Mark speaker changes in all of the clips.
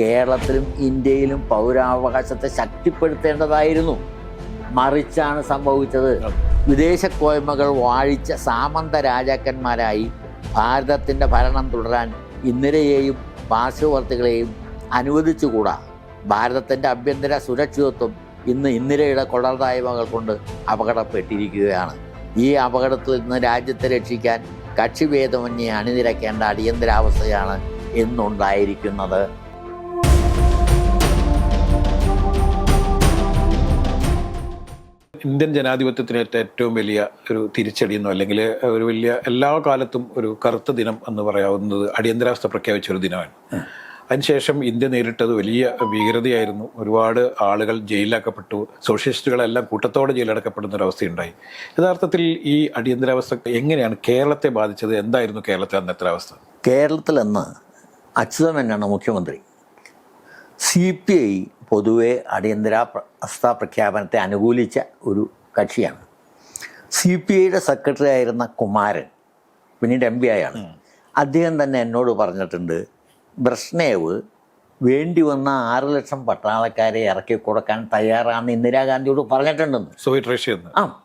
Speaker 1: കേരളത്തിലും ഇന്ത്യയിലും പൗരാവകാശത്തെ ശക്തിപ്പെടുത്തേണ്ടതായിരുന്നു. മറിച്ചാണ് സംഭവിച്ചത്. വിദേശ കോയ്മകൾ വാഴിച്ച സാമന്ത രാജാക്കന്മാരായി ഭാരതത്തിന്റെ ഭരണം തുടരാൻ ഇന്ദിരയെയും പാർശ്വവർത്തികളെയും അനുവദിച്ചുകൂടാ. ഭാരതത്തിന്റെ ആഭ്യന്തര സുരക്ഷിതത്വം ഇന്ന് ഇന്ദിരയുടെ കൊളർതായ്മകൾ കൊണ്ട് അപകടപ്പെട്ടിരിക്കുകയാണ്. ഈ അപകടത്തിൽ നിന്ന് രാജ്യത്തെ രക്ഷിക്കാൻ കക്ഷിഭേദമന്യെ അണിനിരക്കേണ്ട അടിയന്തരാവസ്ഥയാണ് ഇന്നുണ്ടായിരിക്കുന്നത്.
Speaker 2: ഇന്ത്യൻ ജനാധിപത്യത്തിനേറ്റ ഏറ്റവും വലിയ ഒരു തിരിച്ചടിയെന്നോ അല്ലെങ്കിൽ ഒരു വലിയ എല്ലാ കാലത്തും ഒരു കറുത്ത ദിനം എന്ന് പറയാവുന്നത് അടിയന്തരാവസ്ഥ പ്രഖ്യാപിച്ച ഒരു ദിനമാണ്. അതിനുശേഷം ഇന്ത്യ നേരിട്ടത് വലിയ ഭീകരതയായിരുന്നു. ഒരുപാട് ആളുകൾ ജയിലിലാക്കപ്പെട്ടു. സോഷ്യലിസ്റ്റുകളെല്ലാം കൂട്ടത്തോടെ ജയിലടക്കപ്പെടുന്ന ഒരു അവസ്ഥയുണ്ടായി. യഥാർത്ഥത്തിൽ ഈ അടിയന്തരാവസ്ഥ എങ്ങനെയാണ് കേരളത്തെ ബാധിച്ചത്? എന്തായിരുന്നു കേരളത്തെ അന്നത്തെ അവസ്ഥ?
Speaker 1: കേരളത്തിലെന്ന് അച്യുതമെന്നാണ് മുഖ്യമന്ത്രി. സി പി ഐ പൊതുവെ അടിയന്തരാവസ്ഥ പ്രഖ്യാപനത്തെ അനുകൂലിച്ച ഒരു കക്ഷിയാണ്. സി പി ഐയുടെ സെക്രട്ടറി ആയിരുന്ന കുമാരൻ പിന്നീട് എം പി ആയാണ്. അദ്ദേഹം തന്നെ എന്നോട് പറഞ്ഞിട്ടുണ്ട് ബ്രഷ്നേവ് വേണ്ടി വന്ന ആറ് ലക്ഷം പട്ടാളക്കാരെ ഇറക്കി കൊടുക്കാൻ തയ്യാറാണെന്ന് ഇന്ദിരാഗാന്ധിയോട് പറഞ്ഞിട്ടുണ്ടെന്ന്.
Speaker 2: സോവിയറ്റ് റഷ്യ
Speaker 1: ആ.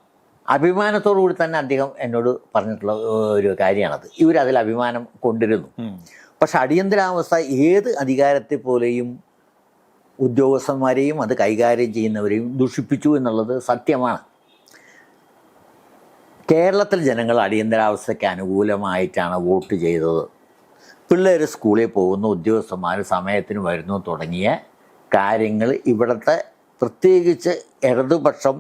Speaker 1: അഭിമാനത്തോടു കൂടി തന്നെ അദ്ദേഹം എന്നോട് പറഞ്ഞിട്ടുള്ള ഒരു കാര്യമാണത്. ഇവരതിൽ അഭിമാനം കൊണ്ടിരുന്നു. പക്ഷെ അടിയന്തരാവസ്ഥ ഏത് അധികാരത്തെ പോലെയും ഉദ്യോഗസ്ഥന്മാരെയും അത് കൈകാര്യം ചെയ്യുന്നവരെയും ദുഷിപ്പിച്ചു എന്നുള്ളത് സത്യമാണ്. കേരളത്തിൽ ജനങ്ങൾ അടിയന്തരാവസ്ഥയ്ക്ക് അനുകൂലമായിട്ടാണ് വോട്ട് ചെയ്തത്. പിള്ളേർ സ്കൂളിൽ പോകുന്നു ഉദ്യോഗസ്ഥന്മാർ സമയത്തിന് വരുന്നു തുടങ്ങിയ കാര്യങ്ങൾ ഇവിടുത്തെ പ്രത്യേകിച്ച് ഇടതുപക്ഷം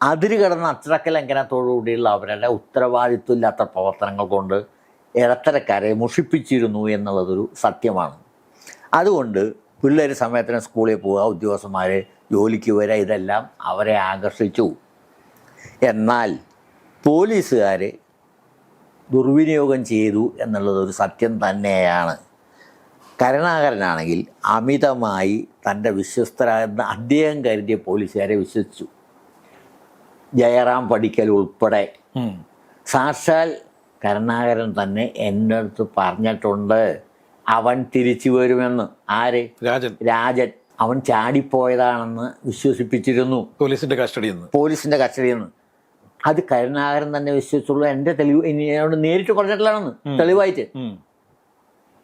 Speaker 1: അതിര് കടന്ന അച്ചടക്ക ലംഘനത്തോടുകൂടിയുള്ള അവരുടെ പ്രവർത്തനങ്ങൾ കൊണ്ട് ഇടത്തരക്കാരെ മുഷിപ്പിച്ചിരുന്നു എന്നുള്ളതൊരു സത്യമാണ്. അതുകൊണ്ട് പിള്ളേർ സമയത്തിന് സ്കൂളിൽ പോവുക ഉദ്യോഗസ്ഥന്മാർ ജോലിക്ക് വരിക ഇതെല്ലാം അവരെ ആകർഷിച്ചു. എന്നാൽ പോലീസുകാർ ദുർവിനിയോഗം ചെയ്തു എന്നുള്ളത് ഒരു സത്യം തന്നെയാണ്. കരുണാകരനാണെങ്കിൽ അമിതമായി തന്റെ വിശ്വസ്തരാകുന്ന അദ്ദേഹം കരുതിയ പോലീസുകാരെ വിശ്വസിച്ചു. ജയറാം പഠിക്കൽ ഉൾപ്പെടെ. സാക്ഷാൽ കരുണാകരൻ തന്നെ എന്റെ അടുത്ത് പറഞ്ഞിട്ടുണ്ട്. അവൻ തിരിച്ചു വരുമെന്ന്. ആരെ?
Speaker 2: രാജൻ.
Speaker 1: രാജൻ. അവൻ ചാടിപ്പോയതാണെന്ന് വിശ്വസിപ്പിച്ചിരുന്നു.
Speaker 2: പോലീസിന്റെ കസ്റ്റഡിയിൽ നിന്ന്.
Speaker 1: പോലീസിന്റെ കസ്റ്റഡിയിൽ നിന്ന്. അത് കരുണാകരൻ തന്നെ വിശ്വസിച്ചുള്ള. എന്റെ തെളിവ് എന്നോട് നേരിട്ട് കുറഞ്ഞിട്ടില്ലാണെന്ന്. തെളിവായിട്ട്.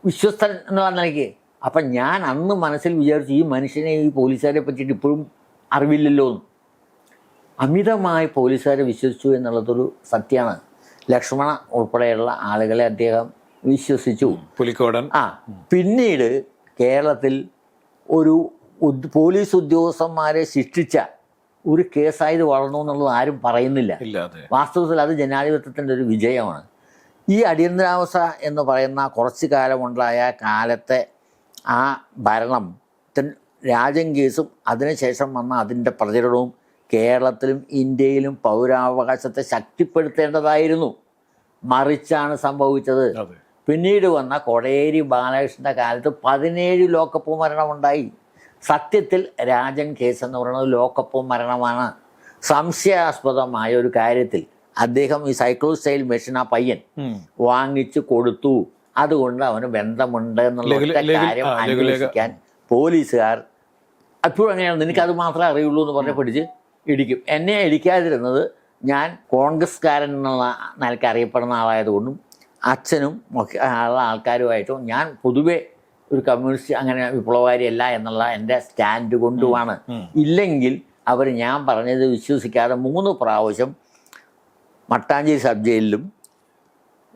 Speaker 1: വിശ്വസ്തൻ എന്ന് പറഞ്ഞ നിലയ്ക്ക്. അപ്പം ഞാൻ അന്ന് മനസ്സിൽ വിചാരിച്ചു ഈ മനുഷ്യനെ ഈ പോലീസുകാരെ പറ്റിയിട്ട് ഇപ്പോഴും അറിവില്ലല്ലോ എന്ന്. അമിതമായി പോലീസുകാരെ വിശ്വസിച്ചു എന്നുള്ളതൊരു സത്യമാണ്. ലക്ഷ്മണ ഉൾപ്പെടെയുള്ള ആളുകളെ അദ്ദേഹം വിശ്വസിച്ചു
Speaker 2: പുലിക്കോടൻ.
Speaker 1: ആ പിന്നീട് കേരളത്തിൽ ഒരു പോലീസ് ഉദ്യോഗസ്ഥന്മാരെ ശിക്ഷിച്ച ഒരു കേസായത് വളർന്നു എന്നുള്ളത് ആരും പറയുന്നില്ല. വാസ്തവത്തിൽ അത് ജനാധിപത്യത്തിന്റെ ഒരു വിജയമാണ്. ഈ അടിയന്തരാവസ്ഥ എന്ന് പറയുന്ന കുറച്ച് കാലമുണ്ടായ കാലത്തെ ആ ഭരണം രാജൻ കേസും അതിനുശേഷം വന്ന അതിന്റെ പ്രചരണവും കേരളത്തിലും ഇന്ത്യയിലും പൗരാവകാശത്തെ ശക്തിപ്പെടുത്തേണ്ടതായിരുന്നു. മറിച്ചാണ് സംഭവിച്ചത്. പിന്നീട് വന്ന കൊടേരി ബാലകൃഷ്ണന്റെ കാലത്ത് പതിനേഴ് ലോക്കപ്പ് മരണമുണ്ടായി. സത്യത്തിൽ രാജൻ കേസ് എന്ന് പറയുന്നത് ലോക്കപ്പ് മരണമാണ്. സംശയാസ്പദമായ ഒരു കാര്യത്തിൽ അദ്ദേഹം ഈ സൈക്ലോ സ്റ്റൈൽ മെഷീൻ ആ പയ്യൻ. വാങ്ങിച്ചു കൊടുത്തു. അതുകൊണ്ട് അവന് ബന്ധമുണ്ട് എന്നുള്ള കാര്യം. അന്വേഷിക്കാൻ പോലീസുകാർ അപ്പോഴും അങ്ങനെയാണ്. നിനക്ക് അത് മാത്രമേ അറിയുള്ളൂ എന്ന് പറഞ്ഞ് പിടിച്ച് ഇടിക്കും. എന്നെ ഇടിക്കാതിരുന്നത് ഞാൻ കോൺഗ്രസ്കാരൻ എന്നുള്ള നിലയ്ക്ക് അറിയപ്പെടുന്ന ആളായതുകൊണ്ടും അച്ഛനും ഒക്കെ ഉള്ള ആൾക്കാരുമായിട്ടും ഞാൻ പൊതുവെ ഒരു കമ്മ്യൂണിസ്റ്റ് അങ്ങനെ വിപ്ലവകാരി അല്ല എന്നുള്ള എന്റെ സ്റ്റാൻഡ് കൊണ്ടുമാണ്. ഇല്ലെങ്കിൽ അവർ ഞാൻ പറഞ്ഞത് വിശ്വസിക്കാതെ മൂന്ന് പ്രാവശ്യം മട്ടാഞ്ചേരി സബ് ജയിലിലും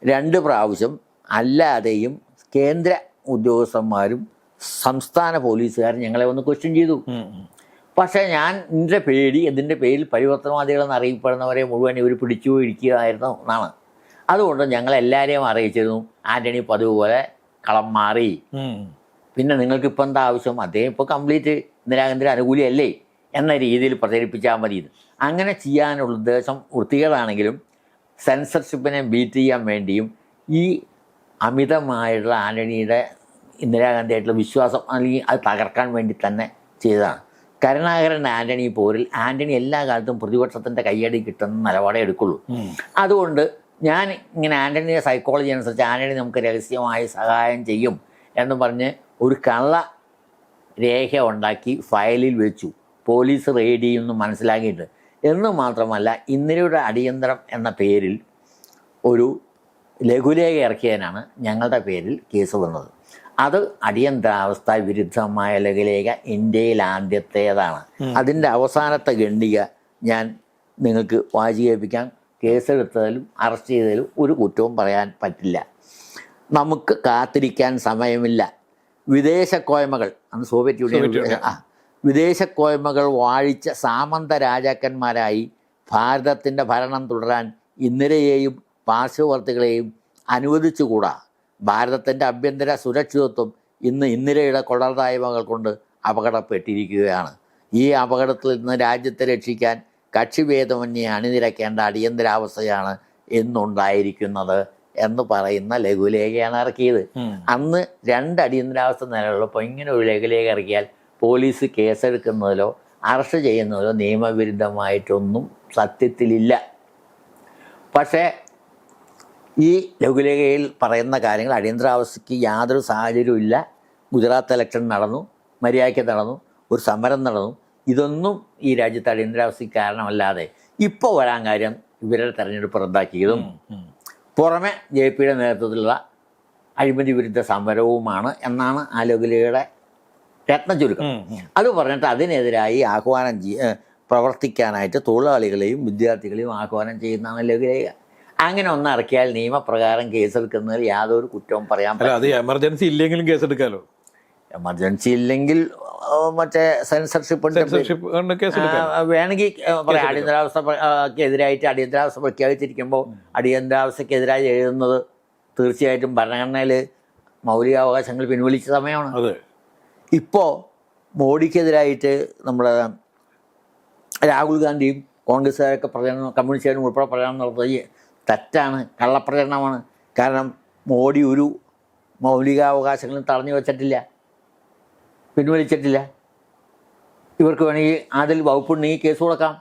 Speaker 1: രണ്ട് പ്രാവശ്യം അല്ലാതെയും കേന്ദ്ര ഉദ്യോഗസ്ഥന്മാരും സംസ്ഥാന പോലീസുകാരും ഞങ്ങളെ ഒന്ന് ക്വസ്റ്റ്യൻ ചെയ്തു. പക്ഷേ ഞാൻ എന്റെ പേടി ഇതിന്റെ പേരിൽ പരിവർത്തനവാദികളെന്ന് അറിയപ്പെടുന്നവരെ മുഴുവൻ ഇവർ പിടിച്ചു ഇരിക്കുകയായിരുന്നു എന്നാണ്. അതുകൊണ്ട് ഞങ്ങൾ എല്ലാവരെയും അറിയിച്ചിരുന്നു. ആന്റണി പതിവ് പോലെ കളം മാറി. പിന്നെ നിങ്ങൾക്ക് ഇപ്പം എന്താ ആവശ്യം? അദ്ദേഹം ഇപ്പോൾ കംപ്ലീറ്റ് ഇന്ദിരാഗാന്ധി അനുകൂലിയല്ലേ എന്ന രീതിയിൽ പ്രചരിപ്പിച്ചാൽ മതി. അങ്ങനെ ചെയ്യാനുള്ള ഉദ്ദേശം വൃത്തികേടാണെങ്കിലും സെൻസർഷിപ്പിനെ ബീറ്റ് ചെയ്യാൻ വേണ്ടിയും ഈ അമിതമായിട്ടുള്ള ആന്റണിയുടെ ഇന്ദിരാഗാന്ധിയായിട്ടുള്ള വിശ്വാസം അല്ലെങ്കിൽ അത് തകർക്കാൻ വേണ്ടി തന്നെ ചെയ്തതാണ്. കരുണാകരൻ ആന്റണി പോരിൽ ആന്റണി എല്ലാ കാലത്തും പ്രതിപക്ഷത്തിന്റെ കയ്യടി കിട്ടുന്ന നിലപാടേ എടുക്കുള്ളൂ. അതുകൊണ്ട് ഞാൻ ഇങ്ങനെ ആന്റണിയുടെ സൈക്കോളജി അനുസരിച്ച് ആന്റണി നമുക്ക് രഹസ്യമായി സഹായം ചെയ്യും എന്ന് പറഞ്ഞ് ഒരു കള്ള രേഖ ഉണ്ടാക്കി ഫയലിൽ വെച്ചു. പോലീസ് റെയ്ഡ് ചെയ്യുമെന്ന് മനസ്സിലാക്കിയിട്ട് എന്ന് മാത്രമല്ല ഇന്ദിരയുടെ അടിയന്തരം എന്ന പേരിൽ ഒരു ലഘുലേഖ ഇറക്കിയതിനാണ് ഞങ്ങളുടെ പേരിൽ കേസ് വന്നത്. അത് അടിയന്തരാവസ്ഥ വിരുദ്ധമായ ലഘുലേഖ ഇന്ത്യയിൽ ആദ്യത്തേതാണ്. അതിന്റെ അവസാനത്തെ ഖണ്ഡിക ഞാൻ നിങ്ങൾക്ക് വാചികേൽപ്പിക്കാൻ കേസെടുത്തതിലും അറസ്റ്റ് ചെയ്തതിലും ഒരു കുറ്റവും പറയാൻ പറ്റില്ല. നമുക്ക് കാത്തിരിക്കാൻ സമയമില്ല. വിദേശ കോയ്മകൾ അന്ന് സോവിയറ്റ് യൂണിയൻ വിദേശ കോയ്മകൾ വാഴിച്ച സാമന്ത രാജാക്കന്മാരായി ഭാരതത്തിന്റെ ഭരണം തുടരാൻ ഇന്ദിരയെയും പാർശ്വവർത്തികളെയും അനുവദിച്ചുകൂടാ. ഭാരതത്തിന്റെ ആഭ്യന്തര സുരക്ഷിതത്വം ഇന്ന് ഇന്ദിരയുടെ കൊളർതായ്മകൾ കൊണ്ട് അപകടപ്പെട്ടിരിക്കുകയാണ്. ഈ അപകടത്തിൽ നിന്ന് രാജ്യത്തെ രക്ഷിക്കാൻ കക്ഷിഭേദമന്യേ അണിനിരക്കേണ്ട അടിയന്തരാവസ്ഥയാണ് എന്നുണ്ടായിരിക്കുന്നത് എന്ന് പറയുന്ന ലഘുലേഖയാണ് ഇറക്കിയത്. അന്ന് രണ്ട് അടിയന്തരാവസ്ഥ നിലവിലുള്ളപ്പോൾ ഇങ്ങനെ ഒരു ലഘുലേഖ ഇറക്കിയാൽ പോലീസ് കേസെടുക്കുന്നതിലോ അറസ്റ്റ് ചെയ്യുന്നതിലോ നിയമവിരുദ്ധമായിട്ടൊന്നും സത്യത്തിലില്ല. പക്ഷേ ഈ ലഘുലേഖയിൽ പറയുന്ന കാര്യങ്ങൾ അടിയന്തരാവസ്ഥയ്ക്ക് യാതൊരു സാഹചര്യവും ഇല്ല ഗുജറാത്ത് ഇലക്ഷൻ നടന്നു മര്യാദയ്ക്ക് നടന്നു ഒരു സമരം നടന്നു. ഇതൊന്നും ഈ രാജ്യത്ത് അടിയന്തരാവസ്ഥയ്ക്ക് കാരണമല്ലാതെ ഇപ്പോൾ വരാൻ കാര്യം ഇവരുടെ തെരഞ്ഞെടുപ്പ് റദ്ദാക്കിയതും പുറമെ ജെ പിയുടെ നേതൃത്വത്തിലുള്ള അഴിമതി വിരുദ്ധ സമരവുമാണ് എന്നാണ് ആലോകലയുടെ ലഘുലേഖയുടെ രത്ന ചുരുക്കം. അത് പറഞ്ഞിട്ട് അതിനെതിരായി ആഹ്വാനം ചെയ്യ പ്രവർത്തിക്കാനായിട്ട് തൊഴിലാളികളെയും വിദ്യാർത്ഥികളെയും ആഹ്വാനം ചെയ്യുന്നതാണ് ലഘുലേഖ അങ്ങനെ ഒന്ന് ഇറക്കിയാൽ നിയമപ്രകാരം കേസെടുക്കുന്നതിൽ യാതൊരു കുറ്റവും പറയാൻ
Speaker 2: പറ്റില്ല. അത് എമർജൻസി ഇല്ലെങ്കിലും കേസെടുക്കാലോ?
Speaker 1: എമർജൻസി ഇല്ലെങ്കിൽ മറ്റേ സെൻസർഷിപ്പ് വേണമെങ്കിൽ പറയാം അടിയന്തരാവസ്ഥക്കെതിരായിട്ട് അടിയന്തരാവസ്ഥ പ്രഖ്യാപിച്ചിരിക്കുമ്പോൾ അടിയന്തരാവസ്ഥക്കെതിരായി എഴുതുന്നത് തീർച്ചയായിട്ടും ഭരണഘടനയിൽ മൗലികാവകാശങ്ങൾ പിൻവലിച്ച സമയമാണ്. ഇപ്പോൾ മോഡിക്കെതിരായിട്ട് നമ്മുടെ രാഹുൽ ഗാന്ധിയും കോൺഗ്രസ്സുകാരൊക്കെ പ്രചരണം കമ്മ്യൂണിസ്റ്റുകാരും ഉൾപ്പെടെ പ്രചരണം നടത്തുന്നത് തെറ്റാണ് കള്ളപ്രചരണമാണ്. കാരണം മോഡി ഒരു മൗലികാവകാശങ്ങളും തടഞ്ഞു വച്ചിട്ടില്ല. പിൻവലിച്ചിട്ടില്ല. ഇവർക്ക് വേണമെങ്കിൽ അതിൽ വകുപ്പുണ്ടെങ്കിൽ കേസ് കൊടുക്കാം.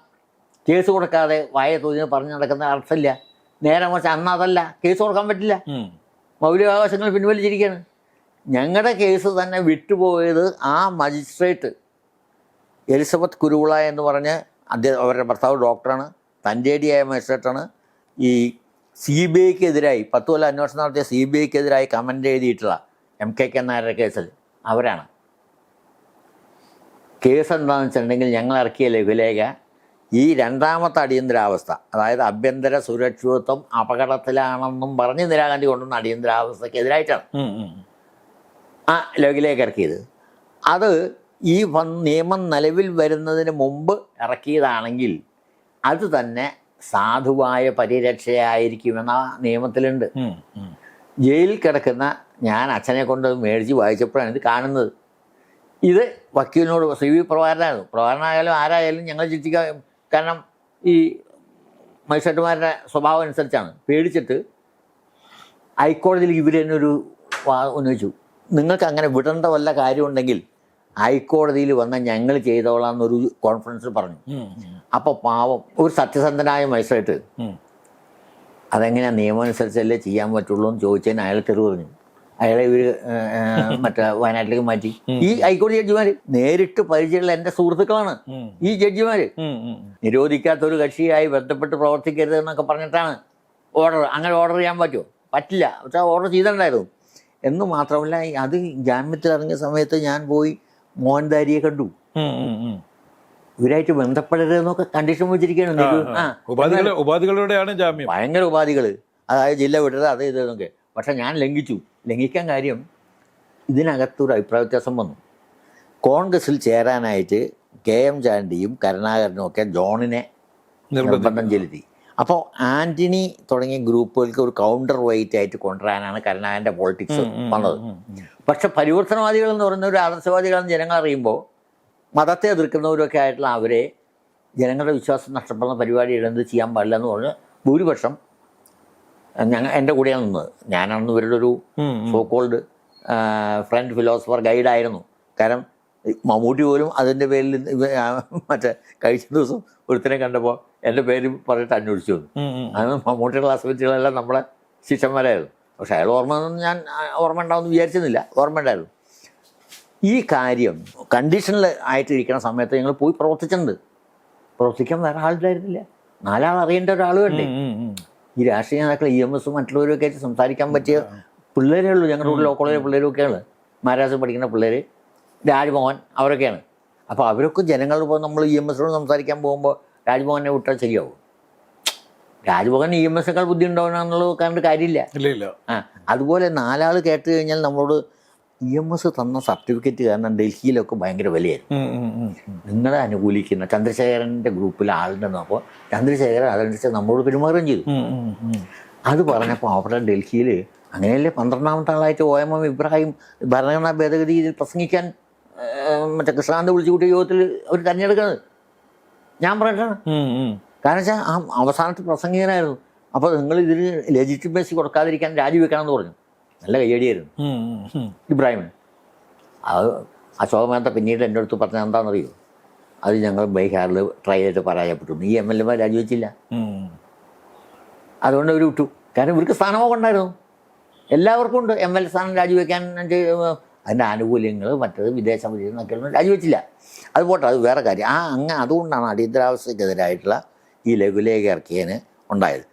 Speaker 1: കേസ് കൊടുക്കാതെ വായ തോന്നിയത് പറഞ്ഞു നടക്കുന്ന അർത്ഥമില്ല. നേരെ മറിച്ച് അന്ന് അതല്ല. കേസ് കൊടുക്കാൻ പറ്റില്ല. മൗലികാവകാശങ്ങൾ പിൻവലിച്ചിരിക്കുകയാണ്. ഞങ്ങളുടെ കേസ് തന്നെ വിട്ടുപോയത് ആ മജിസ്ട്രേറ്റ് എലിസബത്ത് കുരുവിള എന്ന് പറഞ്ഞ് അദ്ദേഹം അവരുടെ ഭർത്താവ് ഡോക്ടറാണ്. തന്റെടിയായ മജിസ്ട്രേറ്റാണ്. ഈ സി ബി ഐക്കെതിരായി പത്ത് കൊല്ലം അന്വേഷണം നടത്തിയ സി ബി ഐക്കെതിരായി കമന്റ് എഴുതിയിട്ടുള്ള എം കെ കെ നായരുടെ കേസിൽ അവരാണ്. കേസ് എന്താണെന്ന് വെച്ചിട്ടുണ്ടെങ്കിൽ ഞങ്ങൾ ഇറക്കിയ ലഘുലേഖ ഈ രണ്ടാമത്തെ അടിയന്തരാവസ്ഥ അതായത് ആഭ്യന്തര സുരക്ഷിതത്വം അപകടത്തിലാണെന്നും പറഞ്ഞ് ഇന്ദിരാഗാന്ധി കൊണ്ടുവന്ന അടിയന്തരാവസ്ഥക്കെതിരായിട്ടാണ്. ആ ലഘുലേഖ ഇറക്കിയത് അത് ഈ നിയമം നിലവിൽ വരുന്നതിന് മുമ്പ് ഇറക്കിയതാണെങ്കിൽ അത് തന്നെ സാധുവായ പരിരക്ഷയായിരിക്കുമെന്ന നിയമത്തിലുണ്ട്. ജയിലിൽ കിടക്കുന്ന ഞാൻ അച്ഛനെ കൊണ്ട് മേടിച്ച് വായിച്ചപ്പോഴാണ് ഇത് കാണുന്നത് ഇത് വക്കീലിനോട് സി വി പ്രഭാകരനായിരുന്നു. പ്രഭാകരനായാലും ആരായാലും ഞങ്ങൾ ചിന്തിക്കാൻ കാരണം ഈ മജിസ്ട്രേറ്റുമാരുടെ സ്വഭാവം അനുസരിച്ചാണ്. പേടിച്ചിട്ട് ഹൈക്കോടതിയിൽ ഇവർ തന്നെ ഒരു ഉന്നയിച്ചു. നിങ്ങൾക്ക് അങ്ങനെ വിടേണ്ട വല്ല കാര്യമുണ്ടെങ്കിൽ ഹൈക്കോടതിയിൽ വന്ന ഞങ്ങൾ ചെയ്തോളാം എന്നൊരു കോൺഫറൻസിൽ പറഞ്ഞു. അപ്പോൾ പാവം ഒരു സത്യസന്ധനായ മജിസ്ട്രേറ്റ്. അതെങ്ങനെയാണ് നിയമം അനുസരിച്ചല്ലേ ചെയ്യാൻ പറ്റുള്ളൂ എന്ന് ചോദിച്ചതിന് അയാൾ തെറി പറഞ്ഞു. അയാളെ ഇവർ മറ്റേ വയനാട്ടിലേക്ക് മാറ്റി. ഈ ഹൈക്കോടതി ജഡ്ജിമാര് നേരിട്ട് പരിചയമുള്ള എന്റെ സുഹൃത്തുക്കളാണ് ഈ
Speaker 2: ഉം.
Speaker 1: നിരോധിക്കാത്ത ഒരു കക്ഷിയായി ബന്ധപ്പെട്ട് പ്രവർത്തിക്കരുത് എന്നൊക്കെ പറഞ്ഞിട്ടാണ് ഓർഡർ അങ്ങനെ ഓർഡർ ചെയ്യാൻ പറ്റുമോ? പറ്റില്ല. പക്ഷേ ഓർഡർ ചെയ്തിട്ടുണ്ടായിരുന്നു. എന്ന് മാത്രമല്ല അത് ജാമ്യത്തിൽ ഇറങ്ങിയ സമയത്ത് ഞാൻ പോയി മോഹൻദാരിയെ കണ്ടു.
Speaker 2: ഇവരായിട്ട് ബന്ധപ്പെടരുത് എന്നൊക്കെ
Speaker 1: ഇവരായിട്ട് ബന്ധപ്പെടരുതെന്നൊക്കെ കണ്ടീഷൻ വെച്ചിരിക്കുകയാണ്
Speaker 2: ഉപാധികൾ ജാമ്യം.
Speaker 1: ഭയങ്കര ഉപാധികൾ അതായത് ജില്ല വിടരുത് അത് ഇത് എന്നൊക്കെ. പക്ഷെ ഞാൻ ലംഘിച്ചു. ലംഘിക്കാൻ കാര്യം ഇതിനകത്തൊരു അഭിപ്രായ വ്യത്യാസം വന്നു. കോൺഗ്രസിൽ ചേരാനായിട്ട് കെ എം ചാണ്ടിയും കരുണാകരനും ഒക്കെ ജോണിനെ
Speaker 2: നിർബന്ധം
Speaker 1: ചെലുത്തി. അപ്പോൾ ആന്റണി തുടങ്ങിയ ഗ്രൂപ്പുകൾക്ക് ഒരു കൗണ്ടർ വെയിറ്റ് ആയിട്ട് കൊണ്ടുവരാനാണ് കരുണാകരന്റെ പോളിറ്റിക്സ് വന്നത്. പക്ഷെ പരിവർത്തനവാദികൾ എന്ന് പറയുന്ന ഒരു ആദർശവാദികളെന്ന് ജനങ്ങൾ അറിയുമ്പോൾ മതത്തെ എതിർക്കുന്നവരൊക്കെ ആയിട്ടുള്ള അവരെ ജനങ്ങളുടെ വിശ്വാസം നഷ്ടപ്പെടുന്ന പരിപാടികൾ എന്ത് ചെയ്യാൻ പാടില്ല എന്ന് പറഞ്ഞ് ഭൂരിപക്ഷം ഞങ്ങൾ എന്റെ കൂടെയാണ് നിന്നത്. ഞാനാണ് ഇവരുടെ ഒരു. സോ കോൾഡ് ഫ്രണ്ട് ഫിലോസഫർ ഗൈഡായിരുന്നു കാരണം മമ്മൂട്ടി പോലും അതിന്റെ പേരിൽ മറ്റേ കഴിച്ച ദിവസം ഒരുത്തിനെ കണ്ടപ്പോൾ എന്റെ പേര് പറഞ്ഞിട്ട് അന്വേഷിച്ചു വന്നു. അത് മമ്മൂട്ടി ക്ലാസ് വെച്ചുകളെല്ലാം നമ്മളെ ശിഷ്യന്മാരായിരുന്നു. പക്ഷെ അയാൾ ഓർമ്മ ഞാൻ ഓർമ്മ ഉണ്ടാവുമെന്ന് വിചാരിച്ചിരുന്നില്ല. ഓർമ്മ ഉണ്ടായിരുന്നു. ഈ കാര്യം കണ്ടീഷനിൽ ആയിട്ടിരിക്കുന്ന സമയത്ത് ഞങ്ങൾ പോയി പ്രവർത്തിച്ചിട്ടുണ്ട്. പ്രവർത്തിക്കാൻ വേറെ ആളുണ്ടായിരുന്നില്ല. നാലാൾ അറിയേണ്ട ഒരാൾ വേണ്ടേ ഈ രാഷ്ട്രീയ നേതാക്കൾ ഇ എം എസും മറ്റുള്ളവരും ഒക്കെ ആയിട്ട് സംസാരിക്കാൻ പറ്റിയ പിള്ളേരേ ഉള്ളൂ. ഞങ്ങളുടെ ഉള്ളിൽ ലോ കോളേജിലെ പിള്ളേരൊക്കെയാണ് മഹാരാജ് പഠിക്കുന്ന പിള്ളേർ രാജ്ഭവൻ അവരൊക്കെയാണ്. അപ്പോൾ അവരൊക്കെ ജനങ്ങളുടെ ഇപ്പോൾ നമ്മൾ ഇ എം എസിനോട് സംസാരിക്കാൻ പോകുമ്പോൾ രാജ്ഭവനെ വിട്ടാൽ ശരിയാവും. രാജ്ഭവൻ ഇ എം എസിനേക്കാൾ ബുദ്ധി കണ്ടിട്ട് കാര്യമില്ല. ആ അതുപോലെ നാലാൾ കേട്ട് കഴിഞ്ഞാൽ നമ്മളോട് ഇ എം എസ് തന്ന സർട്ടിഫിക്കറ്റ് കാരണം ഡൽഹിയിലൊക്കെ ഭയങ്കര വിലയായിരുന്നു. നിങ്ങളെ അനുകൂലിക്കുന്ന ചന്ദ്രശേഖരന്റെ ഗ്രൂപ്പിൽ ആളുണ്ടെന്ന് അപ്പോൾ ചന്ദ്രശേഖരൻ അതനുസരിച്ച് നമ്മളോട് പെരുമാറുകയും ചെയ്തു. അത് പറഞ്ഞപ്പോൾ അവിടെ ഡൽഹിയിൽ അങ്ങനെയല്ലേ പന്ത്രണ്ടാമത്തെ ആളായിട്ട് ഒ എം എം ഇബ്രാഹിം ഭരണഘടനാ ഭേദഗതിയിൽ പ്രസംഗിക്കാൻ ഏഹ്, മറ്റേ കൃഷ്ണാന്ത് വിളിച്ചു കൂട്ടിയ യോഗത്തിൽ അവർ തിരഞ്ഞെടുക്കുന്നത് ഞാൻ പറഞ്ഞിട്ടാണ്. കാരണം വെച്ചാൽ ആ അവസാനത്തെ പ്രസംഗികനായിരുന്നു അപ്പോൾ നിങ്ങൾ ഇതിന് ലെജിറ്റിമേസി കൊടുക്കാതിരിക്കാൻ രാജിവെക്കണമെന്ന് പറഞ്ഞു നല്ല കയ്യടിയായിരുന്നു. ഇബ്രാഹിമിന് അത് അശോക് മേത്ത പിന്നീട് എന്റെ അടുത്ത് പറഞ്ഞത് എന്താണെന്നറിയോ? അത് ഞങ്ങൾ ബൈഹാറിൽ ട്രൈ ചെയ്തിട്ട് പരാജയപ്പെട്ടു. ഈ എം എൽ എമാർ രാജിവെച്ചില്ല. അതുകൊണ്ട് അവർ വിട്ടു. കാരണം ഇവർക്ക് സ്ഥാനമൊക്കെ ഉണ്ടായിരുന്നു. എല്ലാവർക്കും ഉണ്ട്. എം എൽ എ സ്ഥാനം രാജിവെക്കാൻ അതിന്റെ ആനുകൂല്യങ്ങൾ മറ്റത് വിദേശ എന്നൊക്കെ രാജിവെച്ചില്ല. അത് പോട്ടെ അത് വേറെ കാര്യം. ആ അങ്ങ് അതുകൊണ്ടാണ് അടിയന്തരാവസ്ഥക്കെതിരായിട്ടുള്ള ഈ ലഘുലേഖ ഇറക്കിയതിന് ഉണ്ടായത്.